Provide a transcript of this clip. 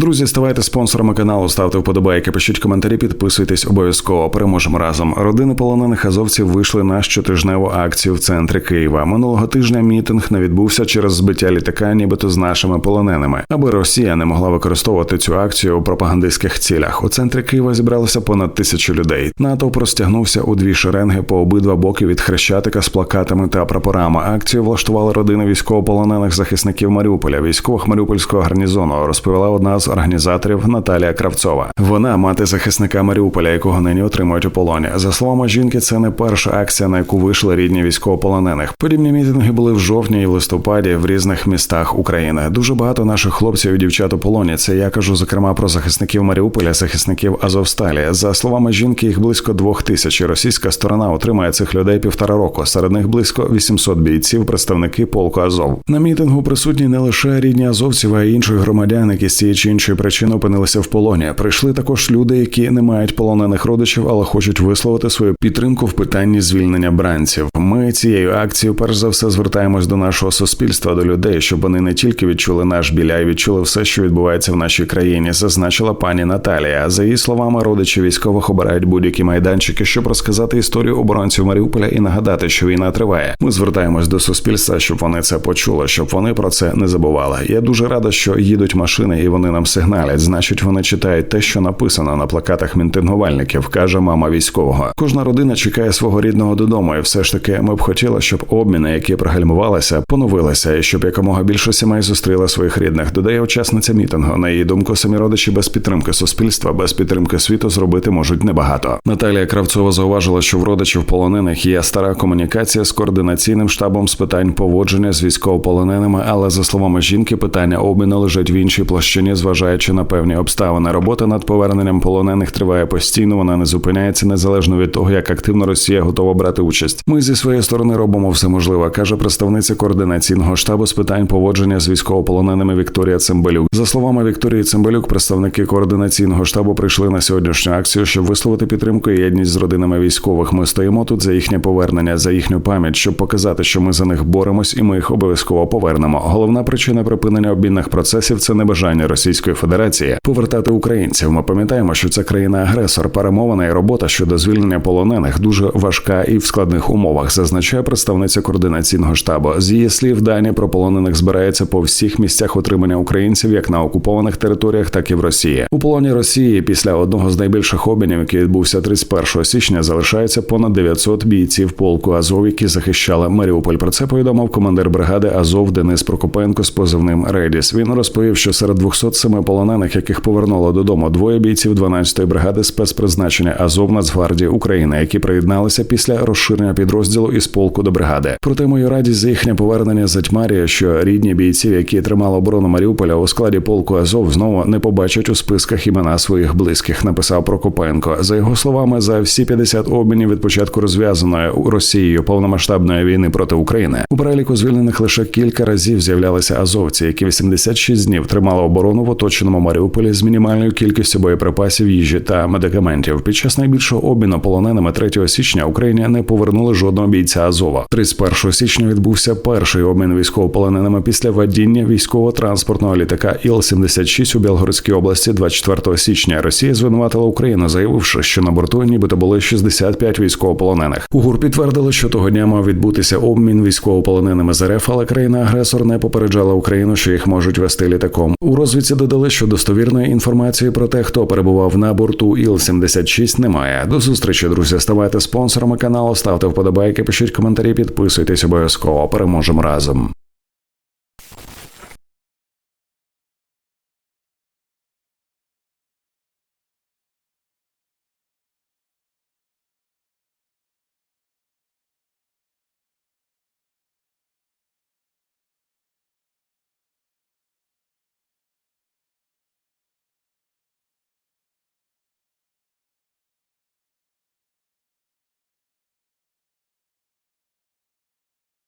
Друзі, ставайте спонсорами каналу, ставте вподобайки, пишіть коментарі, підписуйтесь обов'язково. Переможемо разом. Родини полонених азовців вийшли на щотижневу акцію в центрі Києва. Минулого тижня мітинг не відбувся через збиття літака, нібито з нашими полоненими, аби Росія не могла використовувати цю акцію у пропагандистських цілях. У центрі Києва зібралося понад тисячу людей. НАТО простягнувся у дві шеренги по обидва боки від хрещатика з плакатами та прапорами. Акцію влаштували родини військовополонених захисників Маріуполя, військових Маріупольського гарнізону. Розповіла одна з організаторів Наталія Кравцова. Вона мати захисника Маріуполя, якого нині отримують у полоні. За словами жінки, це не перша акція, на яку вийшли рідні військовополонених. Подібні мітинги були в жовтні і в листопаді в різних містах України. Дуже багато наших хлопців і дівчат у полоні. Це я кажу зокрема про захисників Маріуполя, захисників Азовсталі. За словами жінки, їх близько двох тисяч. Російська сторона отримає цих людей півтора року. Серед них близько 800 бійців, представники полку Азов. На мітингу присутні не лише рідні азовців, а й інших громадян, які з цієї чи причини опинилися в полоні. Прийшли також люди, які не мають полонених родичів, але хочуть висловити свою підтримку в питанні звільнення бранців. Ми цією акцією перш за все звертаємось до нашого суспільства, до людей, щоб вони не тільки відчули наш біля, й відчули все, що відбувається в нашій країні, зазначила пані Наталія. За її словами, родичі військових обирають будь-які майданчики, щоб розказати історію оборонців Маріуполя і нагадати, що війна триває. Ми звертаємось до суспільства, щоб вони це почули, щоб вони про це не забували. Я дуже рада, що їдуть машини і вони нам сигналять. Значить, вони читають те, що написано на плакатах мінтингувальників, каже мама військового. Кожна родина чекає свого рідного додому, і все ж таки ми б хотіли, щоб обміни, які пригальмувалися, поновилися, і щоб якомога більше сімей зустріла своїх рідних. Додає учасниця мітингу. На її думку, самі родичі без підтримки суспільства, без підтримки світу зробити можуть небагато. Наталія Кравцова зауважила, що в родичів полонених є стара комунікація з координаційним штабом з питань поводження з військовополоненими, але за словами жінки, питання обміну лежить в іншій площині, зважаючи на певні обставини. Робота над поверненням полонених триває постійно. Вона не зупиняється незалежно від того, як активно Росія готова брати участь. Ми зі своєї сторони робимо все можливе, каже представниця координаційного штабу з питань поводження з військовополоненими Вікторія Цимбалюк. За словами Вікторії Цимбалюк, представники координаційного штабу прийшли на сьогоднішню акцію, щоб висловити підтримку і єдність з родинами військових. Ми стоїмо тут за їхнє повернення, за їхню пам'ять, щоб показати, що ми за них боремось, і ми їх обов'язково повернемо. Головна причина припинення обмінних процесів це небажання Російської Федерації повертати українців. Ми пам'ятаємо, що це країна-агресор, перемовина і робота щодо звільнення полонених дуже важка і в складних умовах, зазначає представниця координаційного штабу. З її слів, дані про полонених збирається по всіх місцях отримання українців, як на окупованих територіях, так і в Росії. У полоні Росії після одного з найбільших обмінів, який відбувся 31 січня, залишається понад 900 бійців полку Азов, які захищали Маріуполь. Про це повідомив командир бригади Азов Денис Прокопенко з позивним Редіс. Він розповів, що серед 207 полонених, яких повернуло додому, двоє бійців 12-ї бригади спецпризначення Азов Нацгвардії України, які приєдналися після розширення підрозділу із полку до бригади. Проте мою радість за їхнє повернення затьмарює, що рідні бійців, які тримали оборону Маріуполя у складі полку Азов, знову не побачать у списках імена своїх близьких. Написав Прокопенко. За його словами, за всі 50 обмінів від початку розв'язаної Росією повномасштабної війни проти України у переліку звільнених лише кілька разів з'являлися азовці, які 86 днів тримали оборону в оточеному Маріуполі з мінімальною кількістю боєприпасів, їжі та медикаментів. Під час найбільшого обміну полоненими 3 січня Україні не повернули жодного бійця Азова. 31 січня відбувся перший обмін військовополоненими після водіння військово-транспортного літака Іл-76 у Білгородській області 24 січня. Росія звинуватила Україну, заявивши, що на борту нібито були 65 військовополонених. У ГУР підтвердили, що того дня мав відбутися обмін військовополоненими з РФ, але країна-агресор не попереджала Україну, що їх можуть вести літаком. У розвідці додали, що достовірної інформації про те, хто перебував на борту Іл-76, немає. До зустрічі, друзі. Ставайте спонсорами каналу, ставте вподобайки, пишіть коментарі, підписуйтесь обов'язково. Переможемо разом.